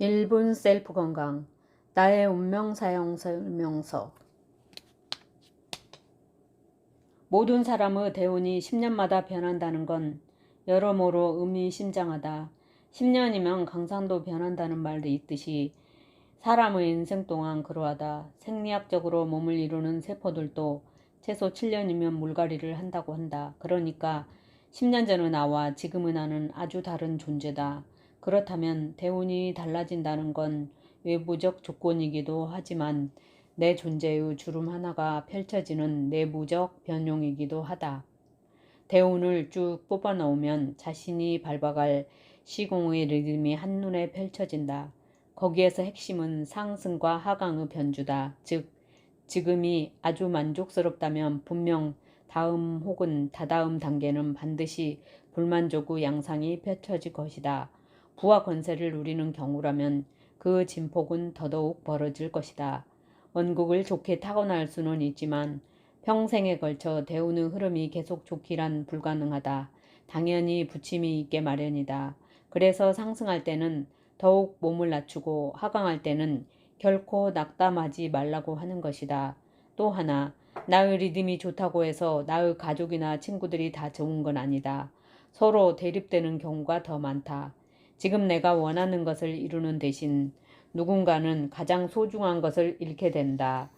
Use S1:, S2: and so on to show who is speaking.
S1: 1분 셀프 건강 나의 운명 사용 설명서 모든 사람의 대운이 10년마다 변한다는 건 여러모로 의미심장하다. 10년이면 강산도 변한다는 말도 있듯이 사람의 인생 동안 그러하다. 생리학적으로 몸을 이루는 세포들도 최소 7년이면 물갈이를 한다고 한다. 그러니까 10년 전의 나와 지금의 나는 아주 다른 존재다. 그렇다면 대운이 달라진다는 건 외부적 조건이기도 하지만 내 존재의 주름 하나가 펼쳐지는 내부적 변용이기도 하다. 대운을 쭉 뽑아 넣으면 자신이 밟아갈 시공의 리듬이 한눈에 펼쳐진다. 거기에서 핵심은 상승과 하강의 변주다. 즉, 지금이 아주 만족스럽다면 분명 다음 혹은 다다음 단계는 반드시 불만족의 양상이 펼쳐질 것이다. 부와 권세를 누리는 경우라면 그 진폭은 더더욱 벌어질 것이다. 원국을 좋게 타고날 수는 있지만 평생에 걸쳐 대운의 흐름이 계속 좋기란 불가능하다. 당연히 부침이 있게 마련이다. 그래서 상승할 때는 더욱 몸을 낮추고 하강할 때는 결코 낙담하지 말라고 하는 것이다. 또 하나, 나의 리듬이 좋다고 해서 나의 가족이나 친구들이 다 좋은 건 아니다. 서로 대립되는 경우가 더 많다. 지금 내가 원하는 것을 이루는 대신 누군가는 가장 소중한 것을 잃게 된다.